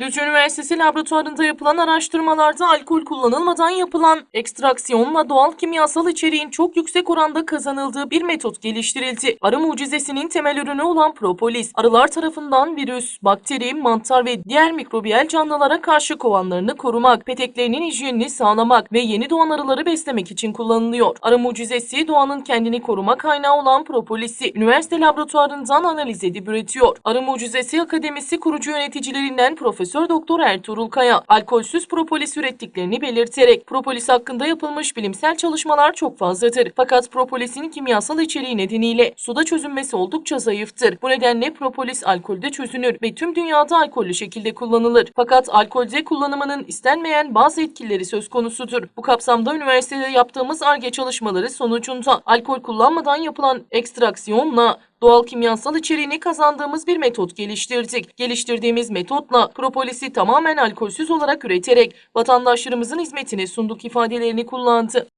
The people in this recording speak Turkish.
Düzce Üniversitesi laboratuvarında yapılan araştırmalarda alkol kullanılmadan yapılan ekstraksiyonla doğal kimyasal içeriğin çok yüksek oranda kazanıldığı bir metot geliştirildi. Arı mucizesinin temel ürünü olan propolis, arılar tarafından virüs, bakteri, mantar ve diğer mikrobiyal canlılara karşı kovanlarını korumak, peteklerinin hijyenini sağlamak ve yeni doğan arıları beslemek için kullanılıyor. Arı mucizesi doğanın kendini koruma kaynağı olan propolisi üniversite laboratuvarından analiz edip üretiyor. Arı Mucizesi Akademisi kurucu yöneticilerinden Profesör Doktor Ertuğrul Kaya, alkolsüz propolis ürettiklerini belirterek propolis hakkında yapılmış bilimsel çalışmalar çok fazladır. Fakat propolisin kimyasal içeriği nedeniyle suda çözünmesi oldukça zayıftır. Bu nedenle propolis alkolde çözünür ve tüm dünyada alkollü şekilde kullanılır. Fakat alkolde kullanımının istenmeyen bazı etkileri söz konusudur. Bu kapsamda üniversitede yaptığımız ARGE çalışmaları sonucunda alkol kullanmadan yapılan ekstraksiyonla doğal kimyasal içeriğini kazandığımız bir metot geliştirdik. Geliştirdiğimiz metotla propolisi tamamen alkolsüz olarak üreterek vatandaşlarımızın hizmetine sunduk ifadelerini kullandı.